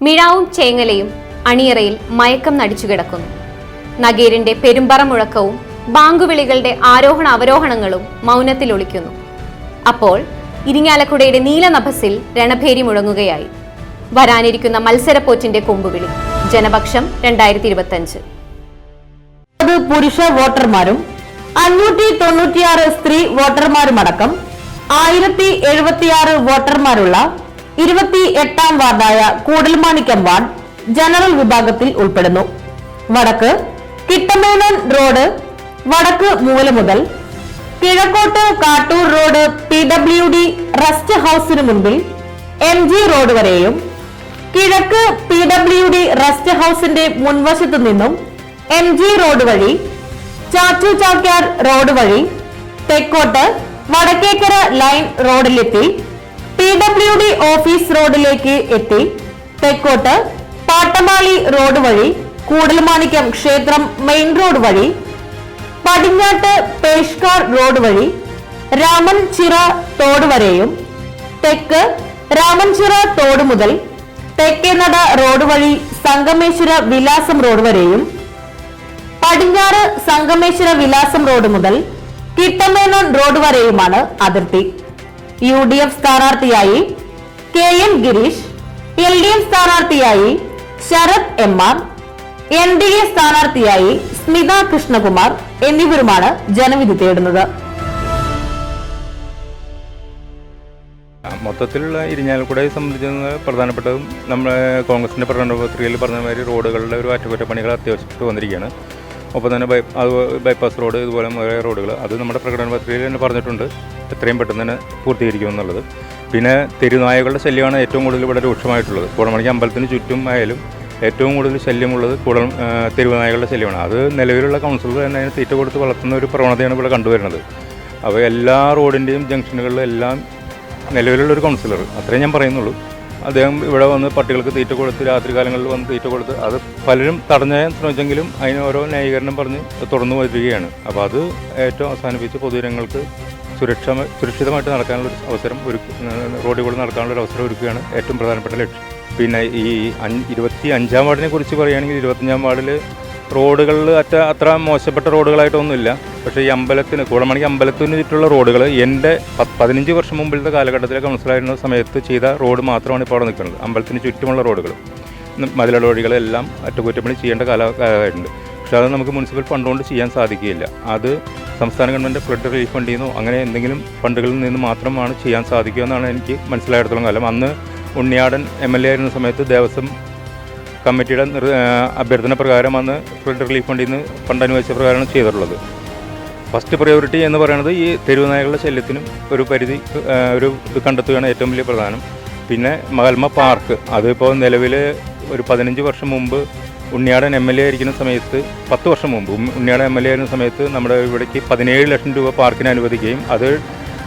മിഴാവും ചേങ്ങലയും അണിയറയിൽ മയക്കം നടിച്ചു കിടക്കുന്നു. നഗീരിന്റെ പെരുമ്പറ മുഴക്കവും ബാങ്കുവിളികളുടെ ആരോഹണ അവരോഹണങ്ങളും മൗനത്തിൽ ഒളിക്കുന്നു. അപ്പോൾ ഇരിങ്ങാലക്കുടയുടെ നീലനഭസിൽ രണഭേരി മുഴങ്ങുകയായി. വരാനിരിക്കുന്ന മത്സരപ്പോറ്റിന്റെ കൊമ്പുവിളി. ജനപക്ഷം രണ്ടായിരത്തി ഇരുപത്തഞ്ച് പുരുഷ വോട്ടർമാരും അഞ്ഞൂറ്റി തൊണ്ണൂറ്റിയാറ് സ്ത്രീ വോട്ടർമാരുമടക്കം ആയിരത്തി എഴുപത്തിയാറ് വോട്ടർമാരുള്ള ഇരുപത്തി എട്ടാം വാർഡായ കൂടൽമാണിക്കം വാർഡ് ജനറൽ വിഭാഗത്തിൽ ഉൾപ്പെടുന്നു. വടക്ക് കിട്ടമേനോൻ റോഡ് വടക്ക് മൂല മുതൽ കിഴക്കോട്ട് Kattoor road P W D rest ഹൌസിന് മുൻപിൽ എം ജി റോഡ് വരെയും കിഴക്ക് പി ഡബ്ല്യു ഡി റെസ്റ്റ് ഹൌസിന്റെ മുൻവശത്തു നിന്നും എം ജി റോഡ് വഴി ചാച്ചു ചാക്യാർ റോഡ് വഴി തെക്കോട്ട് വടക്കേക്കര ലൈൻ റോഡിലെത്തി പി ഡബ്ല്യു ഡി ഓഫീസ് റോഡിലേക്ക് എത്തി. തെക്കോട്ട് പാട്ടമാളി റോഡ് വഴി കൂടൽമാണിക്യം ക്ഷേത്രം മെയിൻ റോഡ് വഴി പടിഞ്ഞാട്ട് പേഷ്കാർ റോഡ് വഴി രാമൻ ചിറ തോട് വരെയും തെക്ക് രാമൻചിറ തോട് മുതൽ തെക്കേനട റോഡ് വഴി സംഗമേശ്വര വിലാസം റോഡ് വരെയും പടിഞ്ഞാറ് സംഗമേശ്വര വിലാസം റോഡ് മുതൽ കിട്ടമേനോൻ റോഡ് വരെയുമാണ് അതിർത്തി. യു ഡി എഫ് സ്ഥാനാർത്ഥിയായി K N Girish L D F സ്ഥാനാർത്ഥിയായി Sarath M R N D A സ്ഥാനാർത്ഥിയായി സ്മിത കൃഷ്ണകുമാർ എന്നിവരുമാണ് ജനവിധി തേടുന്നത്. മൊത്തത്തിലുള്ള ഇരിഞ്ഞാലക്കുടയെ സംബന്ധിച്ച് പ്രധാനപ്പെട്ടതും നമ്മൾ കോൺഗ്രസിന്റെ പ്രകടന പത്രികയിൽ പറഞ്ഞ മാതിരി റോഡുകളുടെ ഒരു അറ്റകുറ്റപ്പണികൾ അത്യാവശ്യപ്പെട്ട് വന്നിരിക്കുകയാണ്. ഒപ്പം തന്നെ ബൈ അത് ബൈപ്പാസ് റോഡ് ഇതുപോലെ വേറെ റോഡുകൾ അത് നമ്മുടെ പ്രകടന പത്രികയിൽ തന്നെ പറഞ്ഞിട്ടുണ്ട്. എത്രയും പെട്ടെന്ന് തന്നെ പൂർത്തീകരിക്കുമെന്നുള്ളത് പിന്നെ തെരുനായകളുടെ ശല്യമാണ് ഏറ്റവും കൂടുതൽ ഇവിടെ രൂക്ഷമായിട്ടുള്ളത്. കുടമണിക്ക് അമ്പലത്തിന് ചുറ്റും ആയാലും ഏറ്റവും കൂടുതൽ ശല്യമുള്ളത് കുടം തെരുവുനായകളുടെ ശല്യമാണ്. അത് നിലവിലുള്ള കൗൺസിലർ തന്നെ അതിന് തീറ്റ കൊടുത്ത് വളർത്തുന്ന ഒരു പ്രവണതയാണ് ഇവിടെ കണ്ടുവരുന്നത്. അപ്പോൾ എല്ലാ റോഡിന്റെയും ജംഗ്ഷനുകളിലും എല്ലാം നിലവിലുള്ള ഒരു കൗൺസിലർ അത്രേ ഞാൻ പറയുന്നുള്ളൂ. അദ്ദേഹം ഇവിടെ വന്ന് പട്ടികൾക്ക് തീറ്റ കൊടുത്ത് രാത്രി കാലങ്ങളിൽ വന്ന് തീറ്റ കൊടുത്ത് അത് പലരും തടഞ്ഞാൻ ശ്രമിച്ചെങ്കിലും അതിന് ഓരോ ന്യായീകരണം പറഞ്ഞ് തുടർന്നു വരികയാണ്. അപ്പോൾ അത് ഏറ്റവും അവസാനിപ്പിച്ച് പൊതുജനങ്ങൾക്ക് സുരക്ഷ സുരക്ഷിതമായിട്ട് നടക്കാനുള്ള ഒരു അവസരം ഒരു റോഡുകളിൽ നടക്കാനുള്ള ഒരു അവസരം ഒരുക്കുകയാണ് ഏറ്റവും പ്രധാനപ്പെട്ട ലക്ഷ്യം. പിന്നെ ഈ ഇരുപത്തി അഞ്ചാം വാർഡിനെ കുറിച്ച് പറയുകയാണെങ്കിൽ ഇരുപത്തഞ്ചാം വാർഡിൽ റോഡുകളിൽ അറ്റ അത്ര മോശപ്പെട്ട റോഡുകളായിട്ടൊന്നുമില്ല. പക്ഷേ ഈ അമ്പലത്തിന് കൂടമണിക്ക് അമ്പലത്തിന് ചുറ്റുള്ള റോഡുകൾ എന്റെ പതിനഞ്ച് വർഷം മുമ്പിലത്തെ കാലഘട്ടത്തിലെ കൗൺസിലായിരുന്ന സമയത്ത് ചെയ്ത റോഡ് മാത്രമാണ് ഇപ്പോൾ അവിടെ നിൽക്കുന്നത്. അമ്പലത്തിന് ചുറ്റുമുള്ള റോഡുകൾ. മതിലുള്ള വഴികളെല്ലാം അറ്റകുറ്റപ്പണി ചെയ്യേണ്ട കാല കാലമായിട്ടുണ്ട്. പക്ഷേ അത് നമുക്ക് മുനിസിപ്പൽ ഫണ്ട് കൊണ്ട് ചെയ്യാൻ സാധിക്കുകയില്ല. അത് സംസ്ഥാന ഗവൺമെന്റ് ഫ്ലഡ് റിലീഫ് ഫണ്ടിൽ നിന്നോ അങ്ങനെ എന്തെങ്കിലും ഫണ്ടുകളിൽ നിന്ന് മാത്രമാണ് ചെയ്യാൻ സാധിക്കുക എന്നാണ് എനിക്ക് മനസ്സിലായിടത്തോളം കാലം. അന്ന് ഉണ്ണിയാടൻ എം എൽ എ ആയിരുന്ന സമയത്ത് ദേവസ്വം കമ്മിറ്റിയുടെ അഭ്യർത്ഥന പ്രകാരം അന്ന് ഫ്ലഡ് റിലീഫ് ഫണ്ടിൽ നിന്ന് ഫണ്ട് അനുവദിച്ച പ്രകാരമാണ് ചെയ്തിട്ടുള്ളത്. ഫസ്റ്റ് പ്രയോറിറ്റി എന്ന് പറയുന്നത് ഈ തെരുവുനായകളുടെ ശല്യത്തിനും ഒരു പരിധി ഒരു ഇത് കണ്ടെത്തുകയാണ് ഏറ്റവും വലിയ പ്രധാനം. പിന്നെ മകൽമ പാർക്ക് അതിപ്പോൾ നിലവിൽ ഒരു പതിനഞ്ച് വർഷം മുമ്പ് ഉണ്ണിയാടൻ എം എൽ എ ആയിരിക്കുന്ന സമയത്ത് പത്ത് വർഷം മുമ്പ് ഉണ്ണിയാടൻ എം എൽ എ ആയിരുന്ന സമയത്ത് നമ്മുടെ ഇവിടേക്ക് പതിനേഴ് ലക്ഷം രൂപ പാർക്കിന് അനുവദിക്കുകയും അത്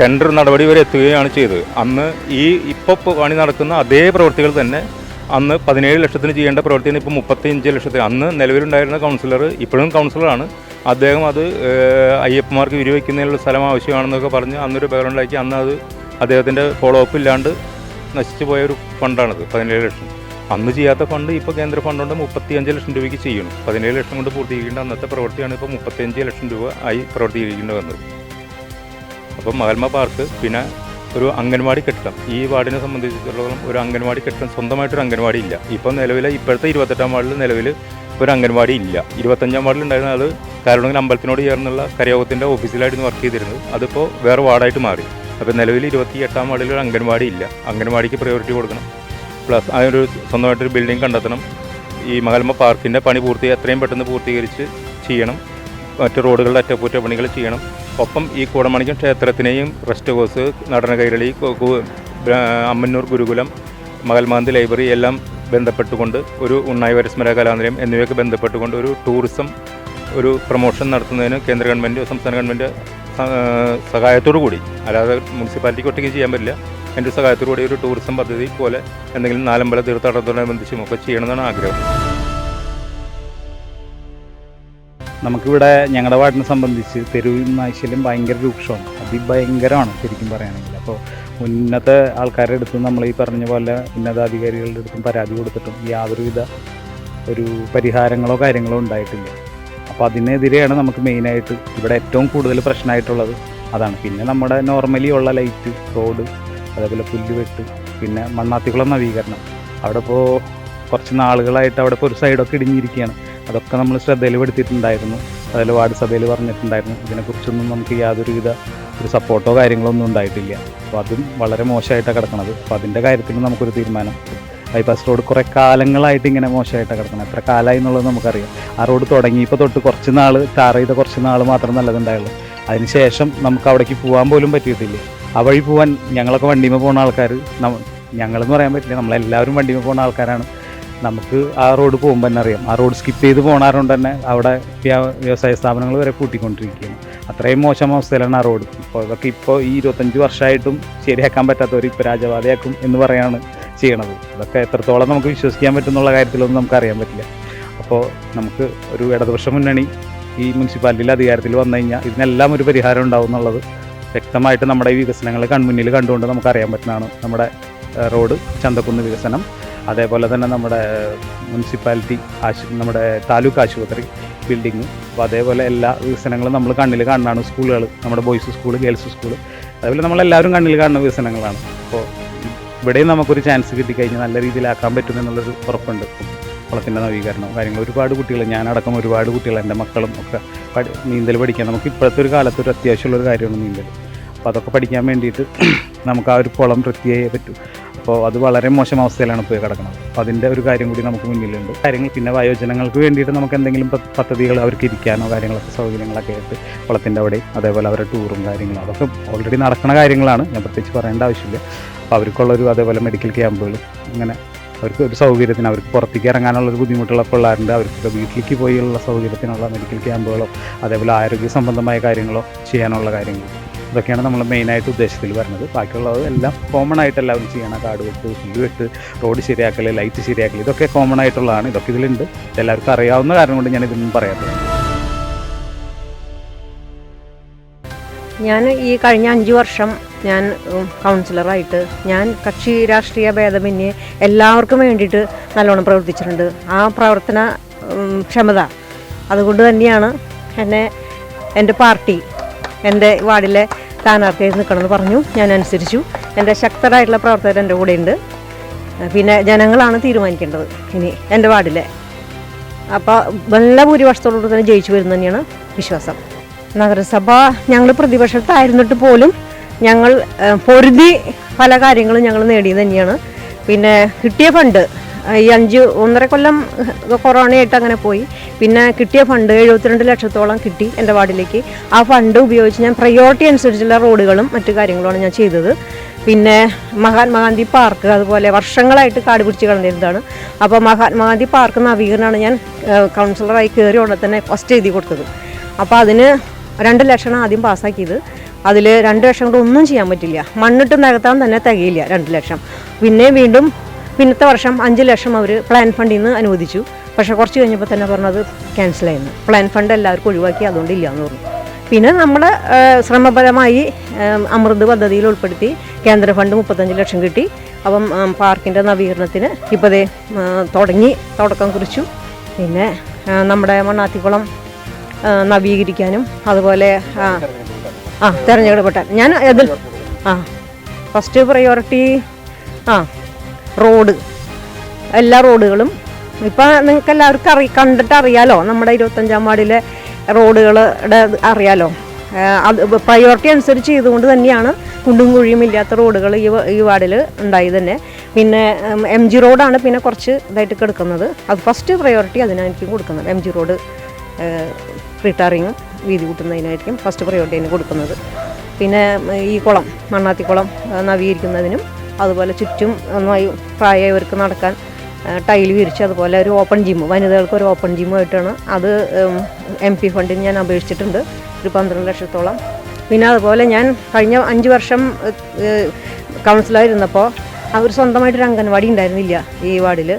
ടെൻഡർ നടപടി വരെ എത്തുകയാണ് ചെയ്തത്. അന്ന് ഈ ഇപ്പോൾ പണി നടക്കുന്ന അതേ പ്രവൃത്തികൾ തന്നെ അന്ന് പതിനേഴ് ലക്ഷത്തിന് ചെയ്യേണ്ട പ്രവൃത്തിയാണ് ഇപ്പോൾ മുപ്പത്തിയഞ്ച് ലക്ഷത്തിന്. അന്ന് നിലവിലുണ്ടായിരുന്ന കൗൺസിലർ ഇപ്പോഴും കൗൺസിലറാണ് അദ്ദേഹം അത് അയ്യപ്പന്മാർക്ക് വിരിവയ്ക്കുന്നതിനുള്ള സ്ഥലം ആവശ്യമാണെന്നൊക്കെ പറഞ്ഞ് അന്നൊരു ബഹളം അന്ന് അത് അദ്ദേഹത്തിന്റെ ഫോളോ അപ്പ് ഇല്ലാണ്ട് നശിച്ചു പോയ ഒരു ഫണ്ടാണത് പതിനേഴ് ലക്ഷം. അന്ന് ചെയ്യാത്ത ഫണ്ട് ഇപ്പോൾ കേന്ദ്ര ഫണ്ട് കൊണ്ട് മുപ്പത്തിയഞ്ച് ലക്ഷം രൂപയ്ക്ക് ചെയ്യണം. പതിനേഴ് ലക്ഷം കൊണ്ട് പൂർത്തീകരിക്കേണ്ട അന്നത്തെ പ്രവൃത്തിയാണ് ഇപ്പോൾ മുപ്പത്തിയഞ്ച് ലക്ഷം രൂപ ആയി പ്രവർത്തീകരിക്കേണ്ടി വന്നത്. അപ്പം മഹൽമ പാർക്ക് പിന്നെ ഒരു അംഗൻവാടി കെട്ടിടം. ഈ വാർഡിനെ സംബന്ധിച്ചിടത്തോളം ഒരു അംഗൻവാടി കെട്ടിടം സ്വന്തമായിട്ടൊരു അംഗൻവാടി ഇല്ല. ഇപ്പം നിലവിലെ ഇപ്പോഴത്തെ ഇരുപത്തെട്ടാം വാർഡിൽ നിലവിൽ ഒരു അംഗൻവാടി ഇല്ല. ഇരുപത്തഞ്ചാം വാർഡിൽ ഉണ്ടായിരുന്ന അത് കാരണങ്ങൾ അമ്പലത്തിനോട് ചേർന്നുള്ള കരയോഗത്തിന്റെ ഓഫീസിലായിരുന്നു വർക്ക് ചെയ്തിരുന്നത്. അതിപ്പോൾ വേറെ വാർഡായിട്ട് മാറി. അപ്പോൾ നിലവിൽ ഇരുപത്തി എട്ടാം വാർഡിൽ ഒരു അംഗൻവാടി ഇല്ല. അംഗൻവാടിക്ക് പ്രയോറിറ്റി കൊടുക്കണം. പ്ലസ് അതിനൊരു സ്വന്തമായിട്ടൊരു ബിൽഡിംഗ് കണ്ടെത്തണം. ഈ മകൽമ പാർക്കിന്റെ പണി പൂർത്തി എത്രയും പെട്ടെന്ന് പൂർത്തീകരിച്ച് ചെയ്യണം. മറ്റ് റോഡുകളുടെ അറ്റകുറ്റപ്പണികൾ ചെയ്യണം. ഒപ്പം ഈ കൂടമണിക്കും ക്ഷേത്രത്തിനെയും റെസ്റ്റ് ഹൗസ് നടന കൈരളി അമ്മന്നൂർ ഗുരുകുലം മകൽമാന്തി ലൈബ്രറി എല്ലാം ബന്ധപ്പെട്ടുകൊണ്ട് ഒരു ഉണ്ണായി വരസ്മര കലാനിലയം എന്നിവയൊക്കെ ബന്ധപ്പെട്ടുകൊണ്ട് ഒരു ടൂറിസം ഒരു പ്രൊമോഷൻ നടത്തുന്നതിന് കേന്ദ്ര ഗവൺമെന്റ് സംസ്ഥാന ഗവൺമെന്റ് സഹായത്തോടു കൂടി. അല്ലാതെ മുനിസിപ്പാലിറ്റിക്ക് ഒറ്റയ്ക്ക് ചെയ്യാൻ പറ്റില്ല. എന്റെ സഹായത്തോടു കൂടി ഒരു ടൂറിസം പദ്ധതി പോലെ എന്തെങ്കിലും നാലമ്പല തീർത്ഥാടനത്തോടനുബന്ധിച്ചും ഒക്കെ ചെയ്യണമെന്നാണ് ആഗ്രഹം. നമുക്കിവിടെ ഞങ്ങളുടെ വാർഡിനെ സംബന്ധിച്ച് തെരുവ് നാശല്യം ഭയങ്കര രൂക്ഷമാണ് അതിഭയങ്കരമാണ് ശരിക്കും പറയുകയാണെങ്കിൽ അപ്പോൾ ഉന്നത ആൾക്കാരുടെ അടുത്തും നമ്മൾ ഈ പറഞ്ഞ പോലെ ഉന്നതാധികാരികളുടെ അടുത്തും പരാതി കൊടുത്തിട്ടും യാതൊരുവിധ ഒരു പരിഹാരങ്ങളോ കാര്യങ്ങളോ ഉണ്ടായിട്ടില്ല. അപ്പോൾ അതിനെതിരെയാണ് നമുക്ക് മെയിനായിട്ട് ഇവിടെ ഏറ്റവും കൂടുതൽ പ്രശ്നമായിട്ടുള്ളത്. അതാണ്. പിന്നെ നമ്മുടെ നോർമലി ഉള്ള ലൈറ്റ് റോഡ് അതേപോലെ പുല്ലുവെട്ട് പിന്നെ മണ്ണാത്തിക്കുളം നവീകരണം. അവിടെ ഇപ്പോൾ കുറച്ച് നാളുകളായിട്ട് അവിടെ ഇപ്പോൾ ഒരു സൈഡൊക്കെ ഇടിഞ്ഞിരിക്കുകയാണ്. അതൊക്കെ നമ്മൾ ശ്രദ്ധയിൽപ്പെടുത്തിയിട്ടുണ്ടായിരുന്നു അതിൽ വാർഡ് സഭയിൽ പറഞ്ഞിട്ടുണ്ടായിരുന്നു. ഇതിനെക്കുറിച്ചൊന്നും നമുക്ക് യാതൊരുവിധ ഒരു സപ്പോർട്ടോ കാര്യങ്ങളോ ഒന്നും ഉണ്ടായിട്ടില്ല. അപ്പോൾ അതും വളരെ മോശമായിട്ടാണ് കിടക്കുന്നത് അപ്പോൾ അതിന്റെ കാര്യത്തിൽ നമുക്കൊരു തീരുമാനം. ബൈപ്പാസ് റോഡ് കുറേ കാലങ്ങളായിട്ട് ഇങ്ങനെ മോശമായിട്ടാണ് കിടക്കുന്നത് എത്ര കാലമായി എന്നുള്ളത് നമുക്കറിയാം. ആ റോഡ് തുടങ്ങിയപ്പോൾ തൊട്ട് കുറച്ച് നാൾ ടാർ ചെയ്ത കുറച്ച് നാൾ മാത്രം നല്ലതുണ്ടായുള്ളൂ. അതിനുശേഷം നമുക്ക് അവിടേക്ക് പോകാൻ പോലും പറ്റിയിട്ടില്ല. ആ വഴി പോകാൻ ഞങ്ങളൊക്കെ വണ്ടിമേ പോകുന്ന ആൾക്കാർ ഞങ്ങളെന്ന് പറയാൻ പറ്റില്ല. നമ്മളെല്ലാവരും വണ്ടിമേ പോകുന്ന ആൾക്കാരാണ്. നമുക്ക് ആ റോഡ് പോകുമ്പോൾ തന്നെ അറിയാം. ആ റോഡ് സ്കിപ്പ് ചെയ്ത് പോണാറുകൊണ്ട് തന്നെ അവിടെ വ്യ- വ്യവസായ സ്ഥാപനങ്ങൾ വരെ കൂട്ടിക്കൊണ്ടിരിക്കുകയാണ്. അത്രയും മോശം അവസ്ഥയിലാണ് ആ റോഡ് ഇപ്പോൾ ഇതൊക്കെ ഇപ്പോൾ ഈ ഇരുപത്തഞ്ച് വർഷമായിട്ടും ശരിയാക്കാൻ പറ്റാത്തവർ ഇപ്പോൾ രാജപാതയാക്കും എന്ന് പറയാണ് ചെയ്യണത്. അതൊക്കെ എത്രത്തോളം നമുക്ക് വിശ്വസിക്കാൻ പറ്റുന്നുള്ള കാര്യത്തിലൊന്നും നമുക്ക് അറിയാൻ പറ്റില്ല. അപ്പോൾ നമുക്ക് ഒരു ഇടതുപക്ഷ മുന്നണി ഈ മുനിസിപ്പാലിറ്റിയിൽ അധികാരത്തിൽ വന്നു കഴിഞ്ഞാൽ ഇതിനെല്ലാം ഒരു പരിഹാരം ഉണ്ടാവും എന്നുള്ളത് വ്യക്തമായിട്ട് നമ്മുടെ ഈ വികസനങ്ങൾ കൺമുന്നിൽ കണ്ടുകൊണ്ട് നമുക്കറിയാൻ പറ്റുന്നതാണ് നമ്മുടെ റോഡ് ചന്തക്കുന്ന് വികസനം. അതേപോലെ തന്നെ നമ്മുടെ മുനിസിപ്പാലിറ്റി ആശു നമ്മുടെ താലൂക്ക് ആശുപത്രി ബിൽഡിങ് അപ്പോൾ അതേപോലെ എല്ലാ വികസനങ്ങളും നമ്മൾ കണ്ണിൽ കാണുന്നതാണ് സ്കൂളുകൾ നമ്മുടെ ബോയ്സ് സ്കൂൾ ഗേൾസ് സ്കൂൾ അതേപോലെ നമ്മളെല്ലാവരും കണ്ണിൽ കാണുന്ന വികസനങ്ങളാണ്. അപ്പോൾ ഇവിടെയും നമുക്കൊരു ചാൻസ് കിട്ടിക്കഴിഞ്ഞാൽ നല്ല രീതിയിലാക്കാൻ പറ്റുമെന്നുള്ളൊരു ഉറപ്പുണ്ട്. കുളത്തിന്റെ നവീകരണം കാര്യങ്ങൾ ഒരുപാട് കുട്ടികൾ ഞാനടക്കം ഒരുപാട് കുട്ടികൾ എന്റെ മക്കളും ഒക്കെ പഠി നീന്തൽ പഠിക്കാൻ നമുക്ക് ഇപ്പോഴത്തെ ഒരു കാലത്ത് ഒരു അത്യാവശ്യമുള്ളൊരു കാര്യമാണ് നീന്തൽ. അപ്പോൾ അതൊക്കെ പഠിക്കാൻ വേണ്ടിയിട്ട് നമുക്ക് ആ ഒരു കുളം വൃത്തിയായേ പറ്റൂ. അപ്പോൾ അത് വളരെ മോശം അവസ്ഥയിലാണ് പോയി കിടക്കുന്നത്. അപ്പോൾ അതിന്റെ ഒരു കാര്യം കൂടി നമുക്ക് മുന്നിലുണ്ട്. കാര്യങ്ങൾ പിന്നെ വയോജനങ്ങൾക്ക് വേണ്ടിയിട്ട് നമുക്ക് എന്തെങ്കിലും പദ്ധതികൾ അവർക്ക് ഇരിക്കാനോ കാര്യങ്ങളൊക്കെ സൗകര്യങ്ങളൊക്കെ ആയിട്ട് കുളത്തിന്റെ അവിടെ അതേപോലെ അവരുടെ ടൂറും കാര്യങ്ങളും അതൊക്കെ ഓൾറെഡി നടക്കുന്ന കാര്യങ്ങളാണ്. ഞാൻ പ്രത്യേകിച്ച് പറയേണ്ട ആവശ്യമില്ല. അപ്പോൾ അവർക്കുള്ളൊരു അതേപോലെ മെഡിക്കൽ ക്യാമ്പുകൾ അങ്ങനെ അവർക്ക് ഒരു സൗകര്യത്തിന് അവർക്ക് പുറത്തേക്ക് ഇറങ്ങാനുള്ള ഒരു ബുദ്ധിമുട്ടുള്ള പിള്ളേരുണ്ട് അവർക്ക് വീട്ടിലേക്ക് പോയുള്ള സൗകര്യത്തിനുള്ള മെഡിക്കൽ ക്യാമ്പുകളോ അതേപോലെ ആരോഗ്യ സംബന്ധമായ കാര്യങ്ങളോ ചെയ്യാനുള്ള കാര്യങ്ങൾ ഇതൊക്കെയാണ് നമ്മൾ മെയിനായിട്ട് ഉദ്ദേശത്തിൽ വരുന്നത്. ബാക്കിയുള്ളത് എല്ലാം കോമൺ ആയിട്ട് എല്ലാവരും ചെയ്യണം കാട് വെട്ട് പുല്ല് വെട്ട് റോഡ് ശരിയാക്കൽ ലൈറ്റ് ശരിയാക്കൽ ഇതൊക്കെ കോമൺ ആയിട്ടുള്ളതാണ്. ഇതൊക്കെ ഇതിലുണ്ട്. എല്ലാവർക്കും അറിയാവുന്ന കാരണം കൊണ്ട് ഞാൻ ഇതൊന്നും പറയാത്തത്. ഞാൻ ഈ കഴിഞ്ഞ അഞ്ച് വർഷം ഞാൻ കൗൺസിലറായിട്ട് ഞാൻ കക്ഷി രാഷ്ട്രീയ ഭേദമന്യേ എല്ലാവർക്കും വേണ്ടിയിട്ട് നല്ലോണം പ്രവർത്തിച്ചിട്ടുണ്ട്. ആ പ്രവർത്തന ക്ഷമത അതുകൊണ്ട് തന്നെയാണ് എന്നെ എന്റെ പാർട്ടി എന്റെ വാർഡിലെ സ്ഥാനാർത്ഥിയായി നിൽക്കണമെന്ന് പറഞ്ഞു. ഞാൻ അനുസരിച്ചു. എന്റെ ശക്തരായിട്ടുള്ള പ്രവർത്തകർ എന്റെ കൂടെയുണ്ട്. പിന്നെ ജനങ്ങളാണ് തീരുമാനിക്കേണ്ടത് ഇനി എന്റെ വാർഡിലെ. അപ്പോൾ നല്ല ഭൂരിപക്ഷത്തോടുകൂടി തന്നെ ജയിച്ചു വരുന്നു തന്നെയാണ് വിശ്വാസം. നഗരസഭ ഞങ്ങൾ പ്രതിപക്ഷത്തായിരുന്നിട്ട് പോലും ഞങ്ങൾ പൊരുതി പല കാര്യങ്ങളും ഞങ്ങൾ നേടിയത് തന്നെയാണ്. പിന്നെ കിട്ടിയ ഫണ്ട് ഈ അഞ്ച് ഒന്നര കൊല്ലം കൊറോണയായിട്ട് അങ്ങനെ പോയി. പിന്നെ കിട്ടിയ ഫണ്ട് എഴുപത്തിരണ്ട് ലക്ഷത്തോളം കിട്ടി എന്റെ വാർഡിലേക്ക്. ആ ഫണ്ട് ഉപയോഗിച്ച് ഞാൻ പ്രയോറിറ്റി അനുസരിച്ചുള്ള റോഡുകളും മറ്റു കാര്യങ്ങളുമാണ് ഞാൻ ചെയ്തത്. പിന്നെ മഹാത്മാഗാന്ധി പാർക്ക് അതുപോലെ വർഷങ്ങളായിട്ട് കാട് പിടിച്ച് കളഞ്ഞിരുന്നതാണ്. അപ്പോൾ മഹാത്മാഗാന്ധി പാർക്ക് നവീകരണമാണ് ഞാൻ കൗൺസിലറായി കയറി ഉടനെ തന്നെ ഫസ്റ്റ് എഴുതി കൊടുത്തത്. അപ്പോൾ അതിന് രണ്ട് ലക്ഷമാണ് ആദ്യം പാസ്സാക്കിയത്. അതിൽ രണ്ട് ലക്ഷം കൊണ്ട് ഒന്നും ചെയ്യാൻ പറ്റില്ല. മണ്ണിട്ട് നികത്താൻ തന്നെ തികയില്ല രണ്ട് ലക്ഷം. പിന്നെ വീണ്ടും പിന്നത്തെ വർഷം അഞ്ച് ലക്ഷം അവർ പ്ലാൻ ഫണ്ടിൽ നിന്ന് അനുവദിച്ചു. പക്ഷേ കുറച്ച് കഴിഞ്ഞപ്പോൾ തന്നെ പറഞ്ഞത് ക്യാൻസലായിരുന്നു പ്ലാൻ ഫണ്ട് എല്ലാവർക്കും ഒഴിവാക്കി അതുകൊണ്ട് ഇല്ല എന്ന് പറഞ്ഞു. പിന്നെ നമ്മൾ ശ്രമപരമായി അമൃത് പദ്ധതിയിൽ ഉൾപ്പെടുത്തി കേന്ദ്ര ഫണ്ട് മുപ്പത്തഞ്ച് ലക്ഷം കിട്ടി. അപ്പം പാർക്കിന്റെ നവീകരണത്തിന് ഇപ്പോഴേ തുടങ്ങി തുടക്കം കുറിച്ചു. പിന്നെ നമ്മുടെ മണ്ണാത്തിക്കുളം നവീകരിക്കാനും അതുപോലെ ആ തിരഞ്ഞെടുപ്പെട്ട ഞാൻ അതിൽ ആ ഫസ്റ്റ് പ്രയോറിറ്റി ആ റോഡ്. എല്ലാ റോഡുകളും. ഇപ്പം നിങ്ങൾക്ക് എല്ലാവർക്കും അറി കണ്ടിട്ട് അറിയാലോ നമ്മുടെ ഇരുപത്തഞ്ചാം വാർഡിലെ റോഡുകളുടെ അറിയാലോ. അത് പ്രയോറിറ്റി അനുസരിച്ച് ചെയ്തുകൊണ്ട് തന്നെയാണ് കുണ്ടും കുഴിയും ഇല്ലാത്ത റോഡുകൾ ഈ ഈ വാർഡിൽ ഉണ്ടായി തന്നെ. പിന്നെ എം ജി റോഡാണ് പിന്നെ കുറച്ച് ഇതായിട്ട് കിടക്കുന്നത്. അത് ഫസ്റ്റ് പ്രയോറിറ്റി അതിനായിരിക്കും കൊടുക്കുന്നത്. എം ജി റോഡ് റിട്ടയറിങ് വീതി കൂട്ടുന്നതിനായിരിക്കും ഫസ്റ്റ് പ്രയോറിറ്റി അതിന് കൊടുക്കുന്നത്. പിന്നെ ഈ കുളം മണ്ണാത്തിക്കുളം കുളം നവീകരിക്കുന്നതിനും അതുപോലെ ചുറ്റും നന്നായി പ്രായമായവർക്ക് നടക്കാൻ ടൈൽ വിരിച്ച് അതുപോലെ ഒരു ഓപ്പൺ ജിം വനിതകൾക്ക് ഒരു ഓപ്പൺ ജിമ്മായിട്ടാണ് അത് എം പി ഫണ്ടിന് ഞാൻ അപേക്ഷിച്ചിട്ടുണ്ട്. ഒരു പന്ത്രണ്ട് ലക്ഷത്തോളം. പിന്നെ അതുപോലെ ഞാൻ കഴിഞ്ഞ അഞ്ച് വർഷം കൗൺസിലായിരുന്നപ്പോൾ അവർ സ്വന്തമായിട്ടൊരു അംഗൻവാടി ഉണ്ടായിരുന്നില്ല ഈ വാർഡിൽ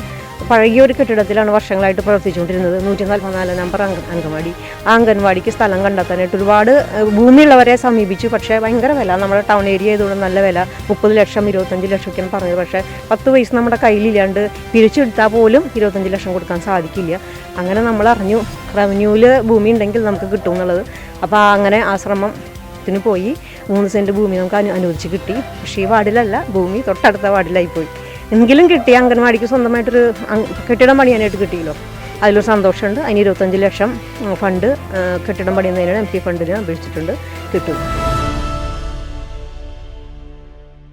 പഴകിയ ഒരു കെട്ടിടത്തിലാണ് വർഷങ്ങളായിട്ട് പ്രവർത്തിച്ചുകൊണ്ടിരുന്നത്. നൂറ്റി നാൽപ്പത്തിനാല് നമ്പർ അംഗ അംഗൻവാടി. ആ അംഗൻവാടിക്ക് സ്ഥലം കണ്ടെത്താനായിട്ട് ഒരുപാട് ഭൂമിയുള്ളവരെ സമീപിച്ചു. പക്ഷേ ഭയങ്കര വില. നമ്മുടെ ടൗൺ ഏരിയ ആയതുകൊണ്ട് നല്ല വില. മുപ്പത് ലക്ഷം ഇരുപത്തഞ്ച് ലക്ഷമൊക്കെയാണ് പറഞ്ഞത്. പക്ഷേ പത്ത് പൈസ നമ്മുടെ കയ്യിലില്ലാണ്ട് പിരിച്ചെടുത്താൽ പോലും ഇരുപത്തഞ്ച് ലക്ഷം കൊടുക്കാൻ സാധിക്കില്ല. അങ്ങനെ നമ്മൾ അറിഞ്ഞു. റവന്യൂവിൽ ഭൂമി ഉണ്ടെങ്കിൽ നമുക്ക് കിട്ടും എന്നുള്ളത്. അപ്പോൾ അങ്ങനെ ആശ്രമത്തിന് പോയി. മൂന്ന് സെന്റ് ഭൂമി നമുക്ക് അനു അനുവദിച്ച് കിട്ടി. പക്ഷേ ഈ വാർഡിലല്ല. ഭൂമി തൊട്ടടുത്ത വാർഡിലായി പോയി എങ്കിലും കിട്ടി അംഗൻവാടിക്ക് സ്വന്തമായിട്ടൊരു കെട്ടിടം പണിയാനായിട്ട് കിട്ടിയല്ലോ. അതിലൊരു സന്തോഷമുണ്ട്. അതിന് ഇരുപത്തഞ്ച് ലക്ഷം ഫണ്ട് കെട്ടിടം പണിയുന്നതിനാണ് എം പി ഫണ്ടിന് അപേക്ഷിച്ചിട്ടുണ്ട്. കിട്ടും.